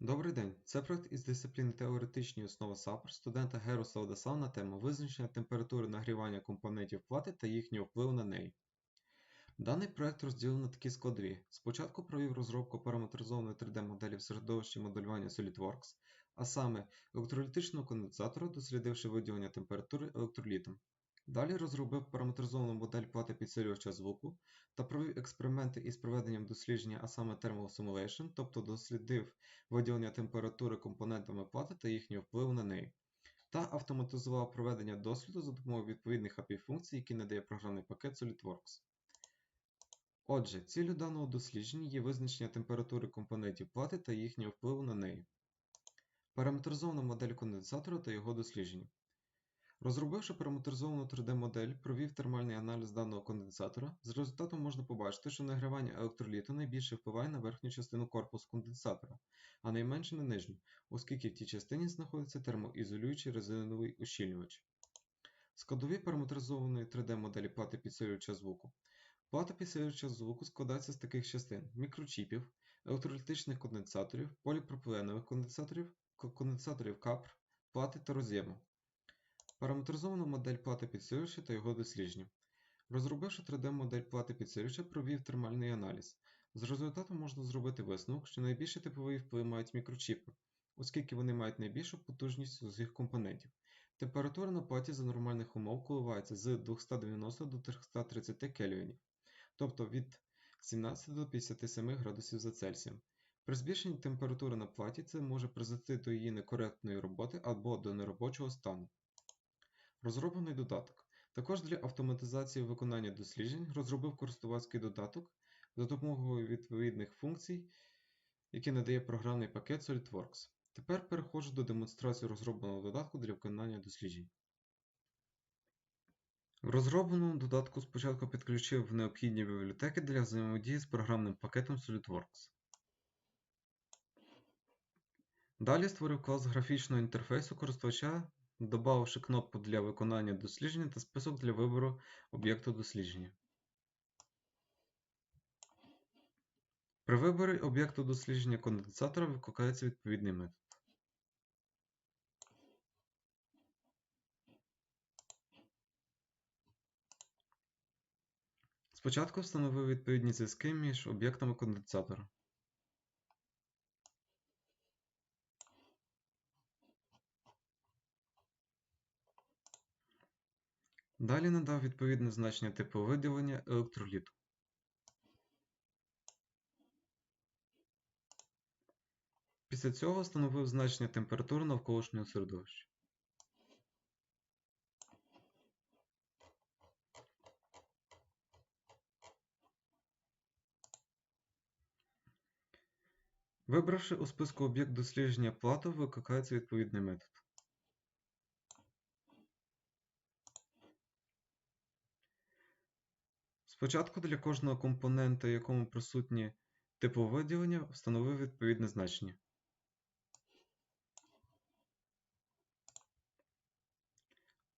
Добрий день! Це проект із дисципліни Теоретичні основи САПР студента Геруса Одеса на тему визначення температури нагрівання компонентів плати та їхнього впливу на неї. Даний проект розділено на такі складові. Спочатку провів розробку параметризованої 3D-моделі в середовищі моделювання SolidWorks, а саме електролітичного конденсатора, дослідивши виділення температури електролітом. Далі розробив параметризовану модель плати підсилювача звуку та провів експерименти із проведенням дослідження, а саме Thermal Simulation, тобто дослідив виділення температури компонентами плати та їхнього впливу на неї, та автоматизував проведення досліду за допомогою відповідних API-функцій, які надає програмний пакет SolidWorks. Отже, ціллю даного дослідження є визначення температури компонентів плати та їхнього впливу на неї. Параметризована модель конденсатора та його дослідження. Розробивши параметризовану 3D-модель, провів термальний аналіз даного конденсатора. З результатом можна побачити, що нагрівання електроліту найбільше впливає на верхню частину корпусу конденсатора, а найменше на нижню, оскільки в тій частині знаходиться термоізолюючий резиновий ущільнювач. Складові параметризованої 3D-моделі плати підсилювача звуку. Плата підсилювача звуку складається з таких частин: мікрочіпів, електролітичних конденсаторів, поліпропиленових конденсаторів, конденсаторів капр, плати та роз'єму. Параметризована модель плати підсилювача та його дослідження. Розробивши 3D-модель плати підсилювача, провів термальний аналіз. З результату можна зробити висновок, що найбільший типовий вплив мають мікрочіпи, оскільки вони мають найбільшу потужність з усіх компонентів. Температура на платі за нормальних умов коливається з 290 до 330 кельвінів, тобто від 17 до 57 градусів за Цельсієм. При збільшенні температури на платі це може призвести до її некоректної роботи або до неробочого стану. Розроблений додаток. Також для автоматизації виконання досліджень розробив користувацький додаток за допомогою відповідних функцій, які надає програмний пакет SolidWorks. Тепер переходжу до демонстрації розробленого додатку для виконання досліджень. В розробленому додатку спочатку підключив необхідні бібліотеки для взаємодії з програмним пакетом SolidWorks. Далі створив клас графічного інтерфейсу користувача добавивши кнопку для виконання дослідження та список для вибору об'єкту дослідження. При виборі об'єкту дослідження конденсатора викликається відповідний метод. Спочатку встановив відповідні зв'язки між об'єктами конденсатора. Далі надав відповідне значення типу виділення електроліту. Після цього встановив значення температури навколишнього середовища. Вибравши у списку об'єкт дослідження плату, викликається відповідний метод. Спочатку для кожного компонента, якому присутнє типу виділення, встановив відповідне значення.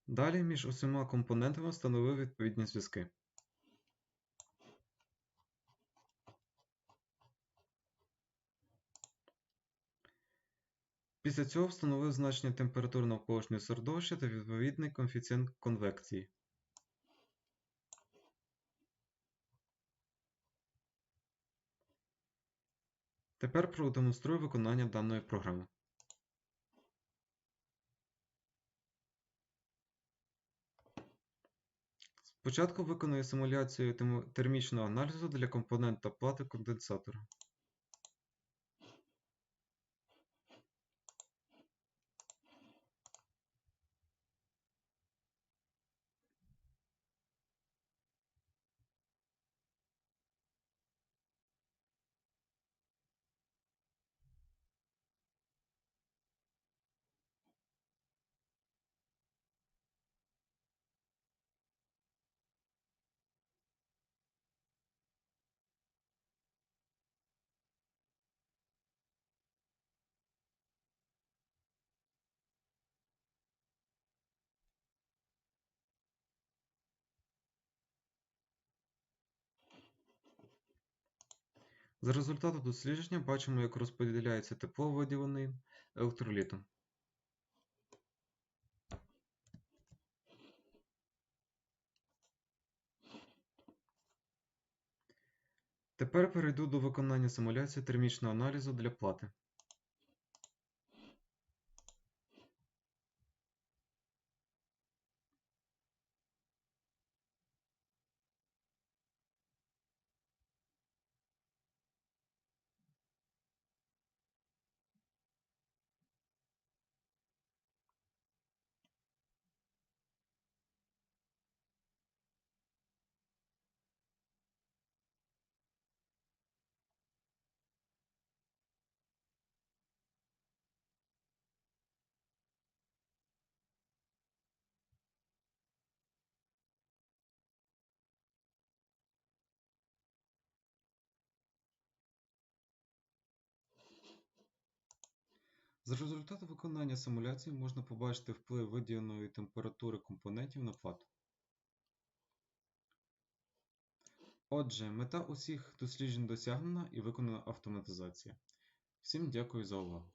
Далі між усіма компонентами встановив відповідні зв'язки. Після цього встановив значення температури навколишнього середовища та відповідний коефіцієнт конвекції. Тепер продемонструю виконання даної програми. Спочатку виконую симуляцію термічного аналізу для компонента плати конденсатора. За результатом дослідження бачимо, як розподіляється тепло, виділене електролітом. Тепер перейду до виконання симуляції термічного аналізу для плати. З результату виконання симуляції можна побачити вплив виділеної температури компонентів на плату. Отже, мета усіх досліджень досягнена і виконана автоматизація. Всім дякую за увагу.